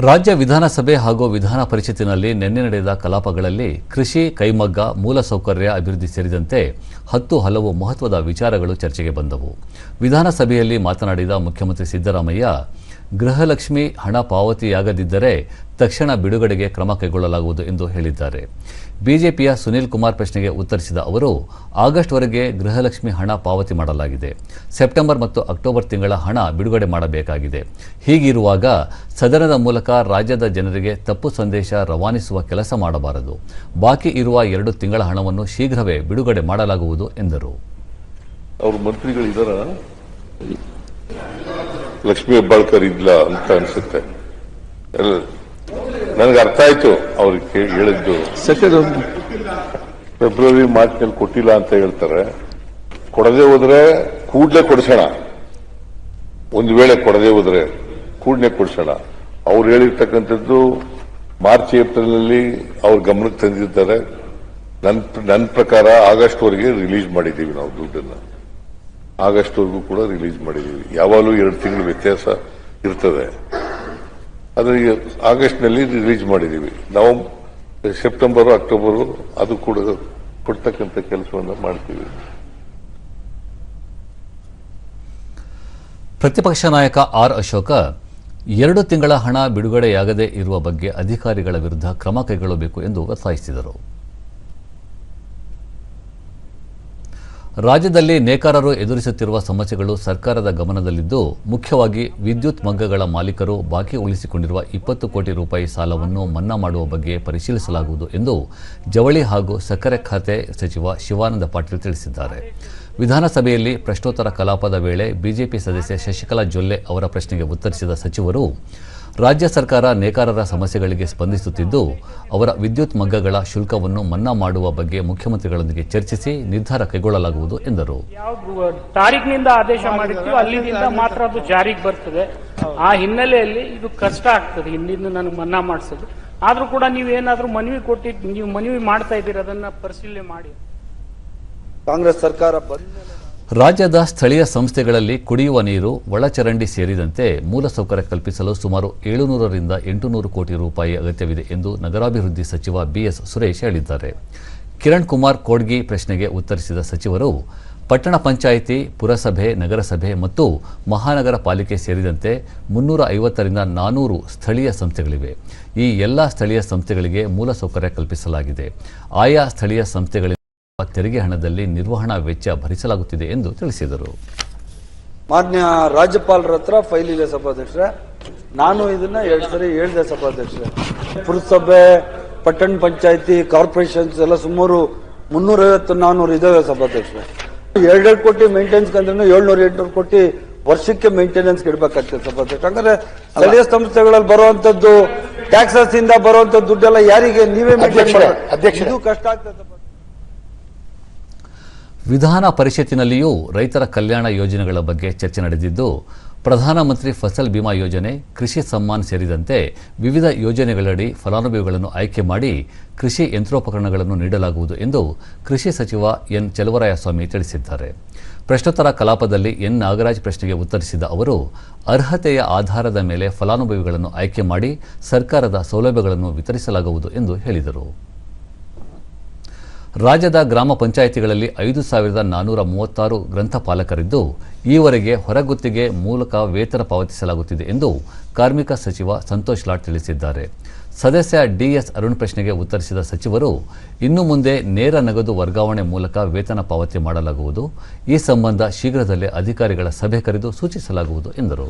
ರಾಜ್ಯ ವಿಧಾನಸಭೆ ಹಾಗೂ ವಿಧಾನ ಪರಿಷತ್ತಿನಲ್ಲಿ ನಿನ್ನೆ ನಡೆದ ಕಲಾಪಗಳಲ್ಲಿ ಕೃಷಿ, ಕೈಮಗ್ಗ, ಮೂಲಸೌಕರ್ಯ ಅಭಿವೃದ್ಧಿ ಸೇರಿದಂತೆ ಹತ್ತು ಹಲವು ಮಹತ್ವದ ವಿಚಾರಗಳು ಚರ್ಚೆಗೆ ಬಂದವು. ವಿಧಾನಸಭೆಯಲ್ಲಿ ಮಾತನಾಡಿದ ಮುಖ್ಯಮಂತ್ರಿ ಸಿದ್ದರಾಮಯ್ಯ ಗೃಹಲಕ್ಷ್ಮಿ ಹಣ ಪಾವತಿಯಾಗದಿದ್ದರೆ ತಕ್ಷಣ ಬಿಡುಗಡೆಗೆ ಕ್ರಮ ಕೈಗೊಳ್ಳಲಾಗುವುದು ಎಂದು ಹೇಳಿದ್ದಾರೆ. ಬಿಜೆಪಿಯ ಸುನೀಲ್ ಕುಮಾರ್ ಪ್ರಶ್ನೆಗೆ ಉತ್ತರಿಸಿದ ಅವರು, ಆಗಸ್ಟ್ವರೆಗೆ ಗೃಹಲಕ್ಷ್ಮಿ ಹಣ ಪಾವತಿ ಮಾಡಲಾಗಿದೆ. ಸೆಪ್ಟೆಂಬರ್ ಮತ್ತು ಅಕ್ಟೋಬರ್ ತಿಂಗಳ ಹಣ ಬಿಡುಗಡೆ ಮಾಡಬೇಕಾಗಿದೆ. ಹೀಗಿರುವಾಗ ಸದನದ ಮೂಲಕ ರಾಜ್ಯದ ಜನರಿಗೆ ತಪ್ಪು ಸಂದೇಶ ರವಾನಿಸುವ ಕೆಲಸ ಮಾಡಬಾರದು. ಬಾಕಿ ಇರುವ ಎರಡು ತಿಂಗಳ ಹಣವನ್ನು ಶೀಘ್ರವೇ ಬಿಡುಗಡೆ ಮಾಡಲಾಗುವುದು ಎಂದರು. ಲಕ್ಷ್ಮೀ ಹೆಬ್ಬಾಳ್ಕರ್ ಇದ್ಲ ಅಂತ ಅನ್ಸುತ್ತೆ. ಎಲ್ಲ- ನನಗೆ ಅರ್ಥ ಆಯ್ತು ಅವ್ರಿಗೆ ಹೇಳಿದ್ದು. ಫೆಬ್ರವರಿ ಮಾರ್ಚ್ನಲ್ಲಿ ಕೊಟ್ಟಿಲ್ಲ ಅಂತ ಹೇಳ್ತಾರೆ. ಕೊಡದೆ ಹೋದ್ರೆ ಕೂಡ್ಲೆ ಕೊಡಿಸೋಣ. ಒಂದು ವೇಳೆ ಕೊಡದೆ ಹೋದ್ರೆ ಕೂಡಲೇ ಕೊಡಿಸೋಣ. ಅವ್ರು ಹೇಳಿರ್ತಕ್ಕಂಥದ್ದು ಮಾರ್ಚ್ ಏಪ್ರಿಲ್ನಲ್ಲಿ ಅವ್ರ ಗಮನಕ್ಕೆ ತಂದಿರ್ತಾರೆ ನನ್ನ ನನ್ನ ಪ್ರಕಾರ ಆಗಸ್ಟ್ ವರೆಗೆ ರಿಲೀಸ್ ಮಾಡಿದ್ದೀವಿ ನಾವು ದುಡ್ಡನ್ನ. ಆಗಸ್ಟ್ ವರೆಗೂ ಕೂಡ ರಿಲೀಸ್ ಮಾಡಿದ್ದೀವಿ ಯಾವಾಗಲೂ ಎರಡು ತಿಂಗಳು ವ್ಯತ್ಯಾಸ ಇರ್ತದೆ. ಆದರೆ ಈಗ ಆಗಸ್ಟ್ನಲ್ಲಿ ರಿಲೀಸ್ ಮಾಡಿದ್ದೀವಿ ನವಂಬರ್ ಸೆಪ್ಟೆಂಬರ್, ಅಕ್ಟೋಬರ್ ಅದು ಕೂಡ ಕೊಡ್ತಕ್ಕಂಥ ಕೆಲಸವನ್ನು ಮಾಡ್ತೀವಿ. ಪ್ರತಿಪಕ್ಷ ನಾಯಕ ಆರ್ ಅಶೋಕ, ಎರಡು ತಿಂಗಳ ಹಣ ಬಿಡುಗಡೆಯಾಗದೇ ಇರುವ ಬಗ್ಗೆ ಅಧಿಕಾರಿಗಳ ವಿರುದ್ಧ ಕ್ರಮ ಕೈಗೊಳ್ಳಬೇಕು ಎಂದು ಒತ್ತಾಯಿಸಿದರು. ರಾಜ್ಯದಲ್ಲಿ ನೇಕಾರರು ಎದುರಿಸುತ್ತಿರುವ ಸಮಸ್ಯೆಗಳು ಸರ್ಕಾರದ ಗಮನದಲ್ಲಿದ್ದು, ಮುಖ್ಯವಾಗಿ ವಿದ್ಯುತ್ ಮಗ್ಗಗಳ ಮಾಲೀಕರು ಬಾಕಿ ಉಳಿಸಿಕೊಂಡಿರುವ ಇಪ್ಪತ್ತು ಕೋಟಿ ರೂಪಾಯಿ ಸಾಲವನ್ನು ಮನ್ನಾ ಮಾಡುವ ಬಗ್ಗೆ ಪರಿಶೀಲಿಸಲಾಗುವುದು ಎಂದು ಜವಳಿ ಹಾಗೂ ಸಕ್ಕರೆ ಖಾತೆ ಸಚಿವ ಶಿವಾನಂದ ಪಾಟೀಲ್ ತಿಳಿಸಿದ್ದಾರೆ. ವಿಧಾನಸಭೆಯಲ್ಲಿ ಪ್ರಶ್ನೋತ್ತರ ಕಲಾಪದ ವೇಳೆ ಬಿಜೆಪಿ ಸದಸ್ಯ ಶಶಿಕಲಾ ಜೊಲ್ಲೆ ಅವರ ಪ್ರಶ್ನೆಗೆ ಉತ್ತರಿಸಿದ ಸಚಿವರು ರಾಜ್ಯ ಸರ್ಕಾರ ನೇಕಾರರ ಸಮಸ್ಯೆಗಳಿಗೆ ಸ್ಪಂದಿಸುತ್ತಿದ್ದು ಅವರ ವಿದ್ಯುತ್ ಮಗ್ಗಗಳ ಶುಲ್ಕವನ್ನು ಮನ್ನಾ ಮಾಡುವ ಬಗ್ಗೆ ಮುಖ್ಯಮಂತ್ರಿಗಳೊಂದಿಗೆ ಚರ್ಚಿಸಿ ನಿರ್ಧಾರ ಕೈಗೊಳ್ಳಲಾಗುವುದು ಎಂದರು. ಯಾವ ತಾರೀಕಿನಿಂದ ಆದೇಶ ಮಾಡಿರ್ತೀವಿ ಅಲ್ಲಿಂದ ಮಾತ್ರ ಅದು ಜಾರಿಗೆ ಬರ್ತದೆ. ಆ ಹಿನ್ನೆಲೆಯಲ್ಲಿ ಇದು ಕಷ್ಟ ಆಗ್ತದೆ. ಹಿಂದಿಂದ ನನಗೆ ಮನ್ನಾ ಮಾಡಿಸೋದು. ಆದರೂ ಕೂಡ ನೀವೇನಾದರೂ ಮನವಿ ಕೊಟ್ಟಿದ್ದು ನೀವು ಮನವಿ ಮಾಡ್ತಾ ಇದ್ದೀರಿ? ಅದನ್ನ ಪರಿಶೀಲನೆ ಮಾಡಿ. ಕಾಂಗ್ರೆಸ್ ಸರ್ಕಾರ ರಾಜ್ಯದ ಸ್ಥಳೀಯ ಸಂಸ್ಥೆಗಳಲ್ಲಿ ಕುಡಿಯುವ ನೀರು, ಒಳಚರಂಡಿ ಸೇರಿದಂತೆ ಮೂಲಸೌಕರ್ಯ ಕಲ್ಪಿಸಲು ಸುಮಾರು ಏಳುನೂರರಿಂದ ಎಂಟುನೂರು ಕೋಟಿ ರೂಪಾಯಿ ಅಗತ್ಯವಿದೆ ಎಂದು ನಗರಾಭಿವೃದ್ಧಿ ಸಚಿವ ಬಿಎಸ್ ಸುರೇಶ್ ಹೇಳಿದ್ದಾರೆ. ಕಿರಣ್ ಕುಮಾರ್ ಕೋಡ್ಗಿ ಪ್ರಶ್ನೆಗೆ ಉತ್ತರಿಸಿದ ಸಚಿವರು, ಪಟ್ಟಣ ಪಂಚಾಯಿತಿ, ಪುರಸಭೆ, ನಗರಸಭೆ ಮತ್ತು ಮಹಾನಗರ ಪಾಲಿಕೆ ಸೇರಿದಂತೆ ಮುನ್ನೂರ ಐವತ್ತರಿಂದ ನಾನೂರು ಸ್ಥಳೀಯ ಸಂಸ್ಥೆಗಳಿವೆ. ಈ ಎಲ್ಲ ಸ್ಥಳೀಯ ಸಂಸ್ಥೆಗಳಿಗೆ ಮೂಲಸೌಕರ್ಯ ಕಲ್ಪಿಸಲಾಗಿದೆ. ಆಯಾ ಸ್ಥಳೀಯ ಸಂಸ್ಥೆಗಳಿಂದ ತೆರಿಗೆ ಹಣದಲ್ಲಿ ನಿರ್ವಹಣಾ ವೆಚ್ಚ ಭರಿಸಲಾಗುತ್ತಿದೆ ಎಂದು ತಿಳಿಸಿದರು. ಮಾನ್ಯ ರಾಜ್ಯಪಾಲರ ಹತ್ರ ಫೈಲ್ ಇದೆ ಸಭಾಧ್ಯಕ್ಷರೇ. ನಾನು ಇದನ್ನ ಎರಡು ಸರಿ ಹೇಳಿದೆ ಸಭಾಧ್ಯಕ್ಷರೇ. ಪುರಸಭೆ ಪಟ್ಟಣ ಪಂಚಾಯತಿ ಕಾರ್ಪೊರೇಷನ್ಸ್ ಎಲ್ಲ ಸುಮಾರು ಮುನ್ನೂರೈವತ್ತು ನಾನ್ನೂರು ಇದಾವೆ ಸಭಾಧ್ಯಕ್ಷರೇ. ಎರಡೆರಡು ಕೋಟಿ ಮೇಂಟೆನೆನ್ಸ್ ಅಂದ್ರೆ ಏಳ್ನೂರ ಎಂಟುನೂರು ಕೋಟಿ ವರ್ಷಕ್ಕೆ ಮೇಂಟೆನೆನ್ಸ್ ಇಡಬೇಕಾಗ್ತದೆ ಸಭಾಧ್ಯಕ್ಷ ಹಂಗಾದ್ರೆ ಸ್ಥಳೀಯ ಸಂಸ್ಥೆಗಳಲ್ಲಿ ಬರುವಂತದ್ದು ಟ್ಯಾಕ್ಸಸ್ ಇಂದ ಬರುವಂತ ದುಡ್ಡೆಲ್ಲ ಯಾರಿಗೆ ನೀವೇ ಮೇಂಟೈನ್ ಇದು ಕಷ್ಟ ಆಗ್ತದೆ. ವಿಧಾನ ಪರಿಷತ್ತಿನಲ್ಲಿಯೂ ರೈತರ ಕಲ್ಯಾಣ ಯೋಜನೆಗಳ ಬಗ್ಗೆ ಚರ್ಚೆ ನಡೆದಿದ್ದು, ಪ್ರಧಾನಮಂತ್ರಿ ಫಸಲ್ ಬಿಮಾ ಯೋಜನೆ, ಕೃಷಿ ಸಮ್ಮಾನ್ ಸೇರಿದಂತೆ ವಿವಿಧ ಯೋಜನೆಗಳಡಿ ಫಲಾನುಭವಿಗಳನ್ನು ಆಯ್ಕೆ ಮಾಡಿ ಕೃಷಿ ಯಂತ್ರೋಪಕರಣಗಳನ್ನು ನೀಡಲಾಗುವುದು ಎಂದು ಕೃಷಿ ಸಚಿವ ಎನ್ ಚಲುವರಾಯಸ್ವಾಮಿ ತಿಳಿಸಿದ್ದಾರೆ. ಪ್ರಶ್ನೋತ್ತರ ಕಲಾಪದಲ್ಲಿ ಎನ್ ನಾಗರಾಜ್ ಪ್ರಶ್ನೆಗೆ ಉತ್ತರಿಸಿದ ಅವರು, ಅರ್ಹತೆಯ ಆಧಾರದ ಮೇಲೆ ಫಲಾನುಭವಿಗಳನ್ನು ಆಯ್ಕೆ ಮಾಡಿ ಸರ್ಕಾರದ ಸೌಲಭ್ಯಗಳನ್ನು ವಿತರಿಸಲಾಗುವುದು ಎಂದು ಹೇಳಿದರು. ರಾಜ್ಯದ ಗ್ರಾಮ ಪಂಚಾಯಿತಿಗಳಲ್ಲಿ ಐದು ಸಾವಿರದ ನಾನ್ನೂರ ಮೂವತ್ತಾರು ಗ್ರಂಥಪಾಲಕರಿದ್ದು ಈವರೆಗೆ ಹೊರಗುತ್ತಿಗೆ ಮೂಲಕ ವೇತನ ಪಾವತಿಸಲಾಗುತ್ತಿದೆ ಎಂದು ಕಾರ್ಮಿಕ ಸಚಿವ ಸಂತೋಷ್ ಲಾಡ್ ತಿಳಿಸಿದ್ದಾರೆ. ಸದಸ್ಯ ಡಿಎಸ್ ಅರುಣ್ ಪ್ರಶ್ನೆಗೆ ಉತ್ತರಿಸಿದ ಸಚಿವರು, ಇನ್ನು ಮುಂದೆ ನೇರ ನಗದು ವರ್ಗಾವಣೆ ಮೂಲಕ ವೇತನ ಪಾವತಿ ಮಾಡಲಾಗುವುದು. ಈ ಸಂಬಂಧ ಶೀಘ್ರದಲ್ಲೇ ಅಧಿಕಾರಿಗಳ ಸಭೆ ಕರೆದು ಸೂಚಿಸಲಾಗುವುದು ಎಂದರು.